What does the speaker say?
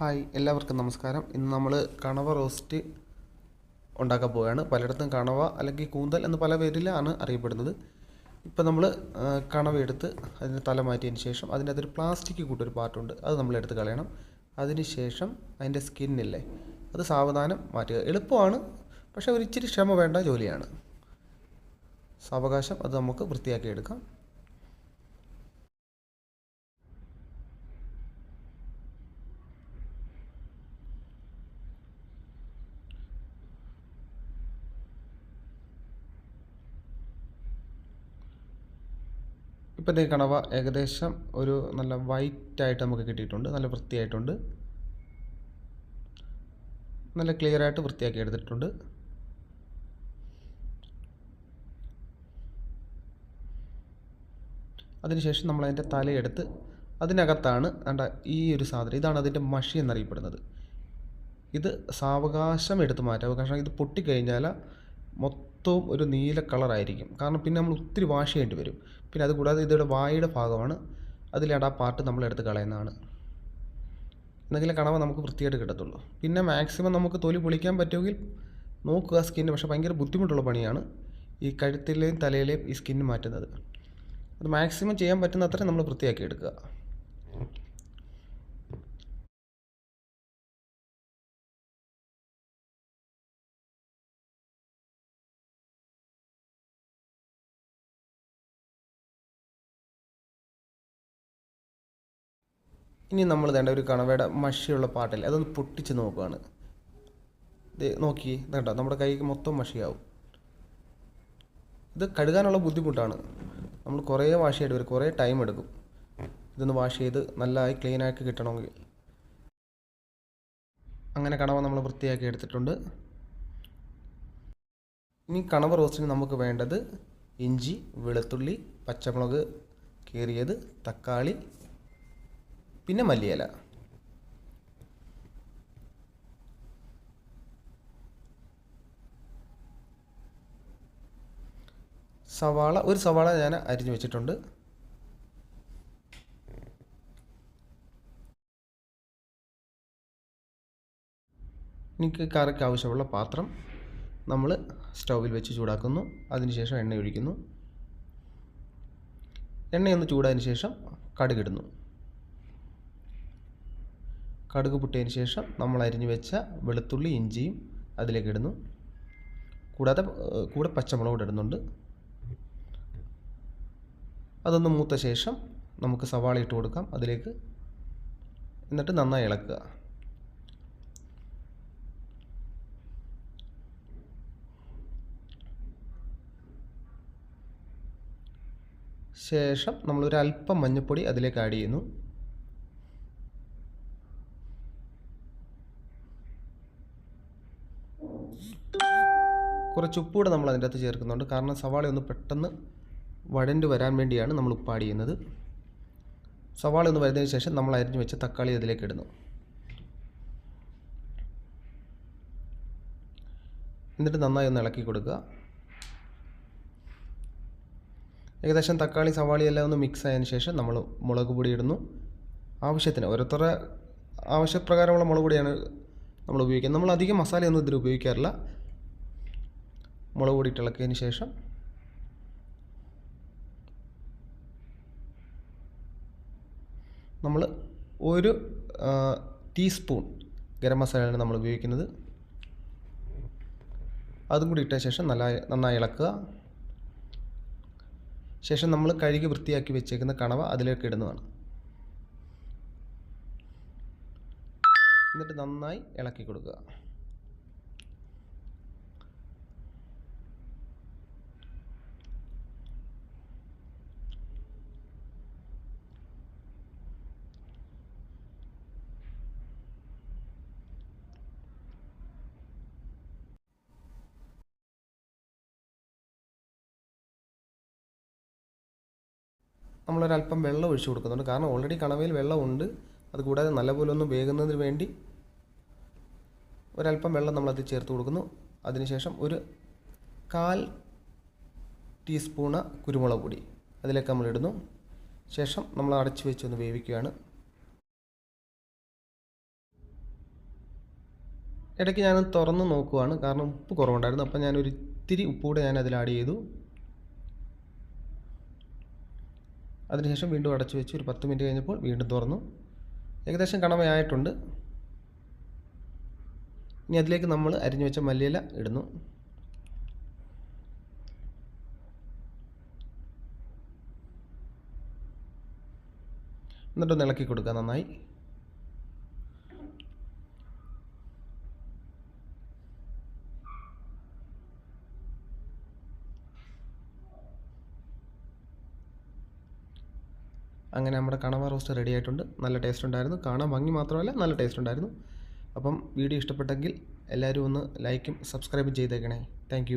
Hi എല്ലാവർക്കും നമസ്കാരം. ഇന്ന് നമ്മൾ കണവ റോസ്റ്റ് ഉണ്ടാക്കാൻ പോവുകയാണ്. പലയിടത്തും കണവ അല്ലെങ്കിൽ കൂന്തൽ എന്ന് പല പേരിലാണ് അറിയപ്പെടുന്നത്. ഇപ്പം നമ്മൾ കണവ എടുത്ത് അതിന് തല മാറ്റിയതിന് ശേഷം അതിന്റെ അകത്തൊരു പ്ലാസ്റ്റിക് കൂട്ടൊരു പാർട്ടുണ്ട് അത് നമ്മൾ എടുത്ത് കളയണം. അതിന് ശേഷം അതിന്റെ സ്കിന്നില്ലേ അത് സാവധാനം മാറ്റുക. എളുപ്പമാണ് പക്ഷേ ഒരു ഇച്ചിരി ക്ഷമ വേണ്ട ജോലിയാണ്. സാവകാശം അത് നമുക്ക് വൃത്തിയാക്കി എടുക്കാം ഇപ്പം ഇതേ കണവ ഏകദേശം ഒരു നല്ല വൈറ്റ് ആയിട്ട് നമുക്ക് കിട്ടിയിട്ടുണ്ട് നല്ല വൃത്തിയായിട്ടുണ്ട്. നല്ല ക്ലിയർ ആയിട്ട് വൃത്തിയാക്കി എടുത്തിട്ടുണ്ട്. അതിനുശേഷം നമ്മൾ അതിന്റെ തലയെടുത്ത് അതിനകത്താണ് വേണ്ട ഈ ഒരു സാധനം ഇതാണ് അതിന്റെ മഷി എന്നറിയപ്പെടുന്നത്. ഇത് സാവകാശം എടുത്ത് മാറ്റാം. കാരണം ഇത് പൊട്ടിക്കഴിഞ്ഞാൽ മൊത്തവും ഒരു നീല കളറായിരിക്കും. കാരണം പിന്നെ നമ്മൾ ഒത്തിരി വാഷ് ചെയ്യേണ്ടി വരും. പിന്നെ അതുകൂടാതെ ഇതിയുടെ വായയുടെ ഭാഗമാണ്. അതിലാണ് ആ പാർട്ട് നമ്മൾ എടുത്ത് കളയുന്നതാണ്. എന്നെങ്കിലും കണവ നമുക്ക് വൃത്തിയായിട്ട് കിട്ടത്തുള്ളൂ. പിന്നെ മാക്സിമം നമുക്ക് തൊലി പൊളിക്കാൻ പറ്റുമെങ്കിൽ നോക്കുക സ്കിന്ന്. പക്ഷേ ഭയങ്കര ബുദ്ധിമുട്ടുള്ള പണിയാണ് ഈ കഴുത്തിലെയും തലയിലെയും ഈ സ്കിന്ന് മാറ്റുന്നത്. അത് മാക്സിമം ചെയ്യാൻ പറ്റുന്ന അത്രയും നമ്മൾ വൃത്തിയാക്കി എടുക്കുക. ഇനി നമ്മൾ വേണ്ട ഒരു കണവയുടെ മഷിയുള്ള പാട്ടിൽ അതൊന്ന് പൊട്ടിച്ച് നോക്കുകയാണ് നോക്കി കേട്ടോ നമ്മുടെ കൈക്ക് മൊത്തം മഷിയാവും. ഇത് കഴുകാനുള്ള ബുദ്ധിമുട്ടാണ്. നമ്മൾ കുറേ വാഷ് ചെയ്യേണ്ടി വരും കുറേ ടൈം എടുക്കും. ഇതൊന്ന് വാഷ് ചെയ്ത് നല്ലതായി ക്ലീനാക്കി കിട്ടണമെങ്കിൽ. അങ്ങനെ കണവ നമ്മൾ വൃത്തിയാക്കി എടുത്തിട്ടുണ്ട്. ഇനി കണവ റോസ്റ്റിന് നമുക്ക് വേണ്ടത് ഇഞ്ചി വെളുത്തുള്ളി പച്ചമുളക് കീറിയത് തക്കാളി പിന്നെ മല്ലിയില. സവാള ഒരു സവാള ഞാൻ അരിഞ്ഞു വെച്ചിട്ടുണ്ട്. എനിക്ക് കറിക്ക് ആവശ്യമുള്ള പാത്രം നമ്മൾ സ്റ്റൗവിൽ വെച്ച് ചൂടാക്കുന്നു. അതിനുശേഷം എണ്ണ ഒഴിക്കുന്നു. എണ്ണയൊന്ന് ചൂടായതിനു ശേഷം കടുകിടുന്നു കടുക് പൊട്ടിയതിന് ശേഷം നമ്മൾ അരിഞ്ഞു വെച്ച വെളുത്തുള്ളി ഇഞ്ചിയും അതിലേക്ക് ഇടുന്നു. കൂടാതെ കൂടെ പച്ചമുളക് ഇടുന്നുണ്ട്. അതൊന്ന് മൂത്ത ശേഷം നമുക്ക് സവാള ഇട്ട് കൊടുക്കാം. അതിലേക്ക് എന്നിട്ട് നന്നായി ഇളക്കുക. ശേഷം നമ്മളൊരു അല്പം മഞ്ഞൾപ്പൊടി അതിലേക്ക് ആഡ് ചെയ്യുന്നു. കുറച്ച് ഉപ്പ് കൂടെ നമ്മൾ അതിന്റെ അകത്ത് ചേർക്കുന്നുണ്ട്. കാരണം സവാള ഒന്ന് പെട്ടെന്ന് വഴണ്ട് വരാൻ വേണ്ടിയാണ് നമ്മൾ ഉപ്പാടി ചെയ്യുന്നത്. സവാള ഒന്ന് വരുന്നതിന് ശേഷം നമ്മൾ അരിഞ്ഞു വെച്ച തക്കാളി അതിലേക്ക് ഇടുന്നു. എന്നിട്ട് നന്നായി ഒന്ന് ഇളക്കി കൊടുക്കുക. ഏകദേശം തക്കാളി സവാളി എല്ലാം ഒന്ന് മിക്സ് ആയതിനു ശേഷം നമ്മൾ മുളക് പൊടി ഇടുന്നു. ആവശ്യത്തിന് ഓരോരുത്തരുടെ ആവശ്യപ്രകാരമുള്ള മുളക് പൊടിയാണ് നമ്മൾ ഉപയോഗിക്കുന്നത്. നമ്മൾ അധികം മസാലയൊന്നും ഇതിൽ ഉപയോഗിക്കാറില്ല. മുളക് പൊടി ഇളക്കിയതിന് ശേഷം നമ്മൾ ഒരു ടീസ്പൂൺ ഗരം മസാലയാണ് നമ്മൾ ഉപയോഗിക്കുന്നത്. അതും കൂടി ഇട്ട ശേഷം നല്ല നന്നായി ഇളക്കുക. ശേഷം നമ്മൾ കഴുകി വൃത്തിയാക്കി വെച്ചേക്കുന്ന കണവ അതിലേക്ക് ഇടുന്നതാണ്. എന്നിട്ട് നന്നായി ഇളക്കി കൊടുക്കുക. നമ്മളൊരല്പം വെള്ളം ഒഴിച്ചു കൊടുക്കുന്നുണ്ട്. കാരണം ഓൾറെഡി കണവയിൽ വെള്ളമുണ്ട്. അതുകൂടാതെ നല്ലപോലെ ഒന്ന് വേകുന്നതിന് വേണ്ടി ഒരല്പം വെള്ളം നമ്മളതിൽ ചേർത്ത് കൊടുക്കുന്നു. അതിനുശേഷം ഒരു കാൽ ടീസ്പൂണ് കുരുമുളക് പൊടി അതിലേക്ക് നമ്മളിടുന്നു. ശേഷം നമ്മൾ അടച്ചു വെച്ച് ഒന്ന് വേവിക്കുകയാണ്. ഇടയ്ക്ക് ഞാൻ തുറന്ന് നോക്കുവാണ്. കാരണം ഉപ്പ് കുറവുണ്ടായിരുന്നു. അപ്പോൾ ഞാനൊരു ഇത്തിരി ഉപ്പ് കൂടെ ഞാൻ അതിൽ ആഡ് ചെയ്തു. അതിനുശേഷം വീണ്ടും അടച്ചു വെച്ച്. ഒരു പത്ത് മിനിറ്റ് കഴിഞ്ഞപ്പോൾ വീണ്ടും തുറന്നു. ഏകദേശം കണവയായിട്ടുണ്ട്. ഇനി അതിലേക്ക് നമ്മൾ അരിഞ്ഞു വെച്ച മല്ലിയില ഇടുന്നു. എന്നിട്ടൊന്ന് ഇളക്കി കൊടുക്കുക നന്നായി. അങ്ങനെ നമ്മുടെ കണവ റോസ്റ്റ് റെഡി ആയിട്ടുണ്ട്. നല്ല ടേസ്റ്റ് ഉണ്ടായിരുന്നു. കാണാൻ ഭംഗി മാത്രമല്ല നല്ല ടേസ്റ്റ് ഉണ്ടായിരുന്നു. അപ്പം വീഡിയോ ഇഷ്ടപ്പെട്ടെങ്കിൽ എല്ലാവരും ഒന്ന് ലൈക്കും സബ്സ്ക്രൈബും ചെയ്തേക്കണേ. താങ്ക്